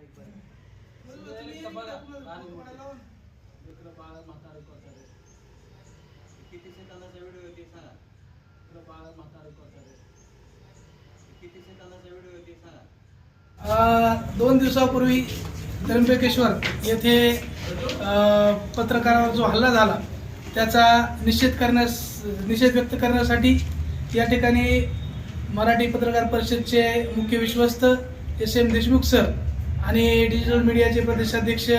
बारीक बारीक बघा लहान मोठं. लेकरं बाळं म्हातारं करतात. किती सेकंदाचा व्हिडिओ आहे ते सांगा लेकरं बाळं म्हातारं करतात. किती सेकंदाचा व्हिडिओ आहे ते सांगा अ, दोन दिवसापूर्वी त्र्यंबकेश्वर येथे अ, पत्रकारावर जो हल्ला झाला त्याचा निषेध करण्यास निषेध व्यक्त करण्यासाठी या ठिकाणी मराठी पत्रकार परिषदचे मुख्य विश्वस्त एस एम देशमुख सर आणि डिजिटल मीडियाचे प्रदेशाध्यक्ष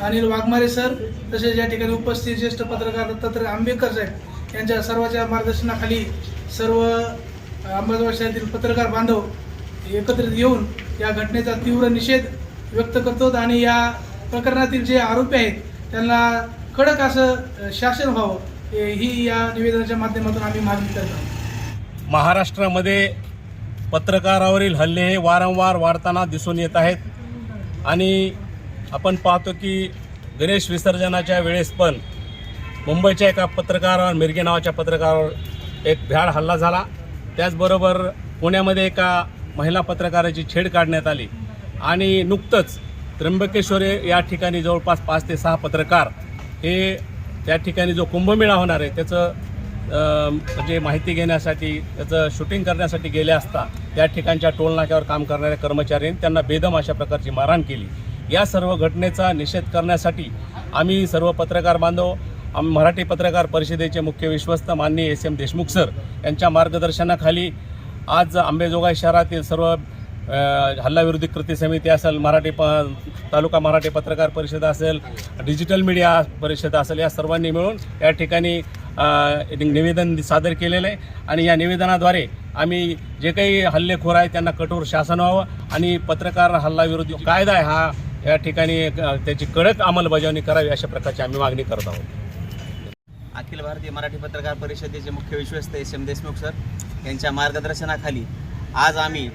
अनिल वाघमारे सर तसेच या ठिकाणी उपस्थित ज्येष्ठ पत्रकार दत्तात्रय आंबेडकर साहेब यांच्या सर्वांच्या मार्गदर्शनाखाली सर्व अंबाजोगाई शहरातील पत्रकार बांधव एकत्रित येऊन या घटनेचा तीव्र निषेध व्यक्त करतो आणि या प्रकरणातील जे आरोपी आहेत त्यांना कडक असं शासन व्हावं ही या निवेदनाच्या माध्यमातून आम्ही मागणी करत आहोत. महाराष्ट्रामध्ये पत्रकारावरील हल्ले हे वारंवार वाढताना दिसून येत आहेत. आणि आपण पाहतो की गणेश विसर्जनाच्या वेळेस पण मुंबईच्या एका पत्रकारावर मिरगे नावाच्या पत्रकारावर एक भ्याड हल्ला झाला. त्याचबरोबर पुण्यामध्ये एका महिला पत्रकाराची छेड काढण्यात आली. आणि नुकतंच त्र्यंबकेश्वर या ठिकाणी जवळपास पाच ते सहा पत्रकार हे त्या ठिकाणी जो कुंभमेळा होणार आहे त्याचं म्हणजे माहिती घेण्यासाठी त्याचं शूटिंग करण्यासाठी गेले असता त्या ठिकाणच्या टोलनाक्यावर काम करणाऱ्या कर्मचाऱ्यांनी त्यांना बेदम अशा प्रकारची मारहाण केली. या सर्व घटनेचा निषेध करण्यासाठी आम्ही सर्व पत्रकार बांधव आम्ही मराठी पत्रकार परिषदेचे मुख्य विश्वस्त माननीय एस एम देशमुख सर यांच्या मार्गदर्शनाखाली आज आंबेजोगाई शहरातील सर्व हल्लाविरोधी कृती समिती असेल मराठी प तालुका मराठी पत्रकार परिषद असेल डिजिटल मीडिया परिषद असेल या सर्वांनी मिळून या ठिकाणी एक निवेदन सादर केलेलं आहे. आणि या निवेदनाद्वारे आम्ही जे काही हल्लेखोर आहेत त्यांना कठोर शासन व्हावं आणि पत्रकार हल्लाविरोधी कायदा आहे हा या ठिकाणी त्याची कडक अंमलबजावणी करावी अशा प्रकारची आम्ही मागणी करत आहोत. अखिल भारतीय मराठी पत्रकार परिषदेचे मुख्य विश्वस्त एस एम देशमुख सर यांच्या मार्गदर्शनाखाली आज आम्ही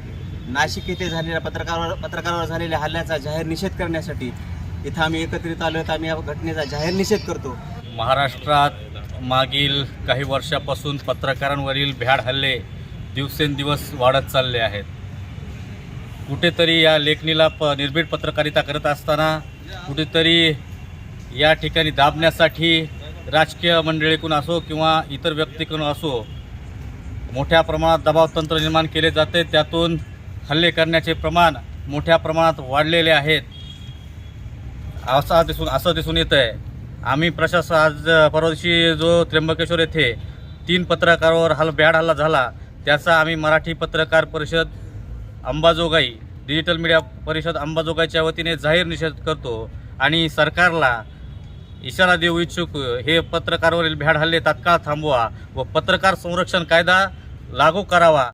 नाशिक येथे झालेल्या पत्रकारावर पत्रकारावर झालेल्या हल्ल्याचा जाहीर निषेध करण्यासाठी इथं आम्ही एकत्रित आलो आहोत. आम्ही या घटनेचा जाहीर निषेध करतो. महाराष्ट्रात मागील काही वर्षापासून पत्रकारांवरील भ्याड हल्ले दिवसेंदिवस वाढत चालले आहेत. कुठेतरी या लेखणीला प निर्भीड पत्रकारिता करत असताना कुठेतरी या ठिकाणी दाबण्यासाठी राजकीय मंडळीकडून असो किंवा इतर व्यक्तीकडून असो मोठ्या प्रमाणात दबाव तंत्र निर्माण केले जाते. त्यातून हल्ले करण्याचे प्रमाण मोठ्या प्रमाणात वाढलेले आहेत. असा दिसून असं दिसून येतं आहे आम्ही प्रशासन आज परवा दिवशी जो त्र्यंबकेश्वर येथे तीन पत्रकारावर हल बॅड हल्ला झाला त्याचा आम्ही मराठी पत्रकार परिषद अंबाजोगाई डिजिटल मीडिया परिषद अंबाजोगाईच्या वतीने जाहीर निषेध करतो आणि सरकारला इशारा देऊ इच्छुक हे पत्रकारावरील भ्याड हल्ले तात्काळ थांबवा व पत्रकार संरक्षण कायदा लागू करावा.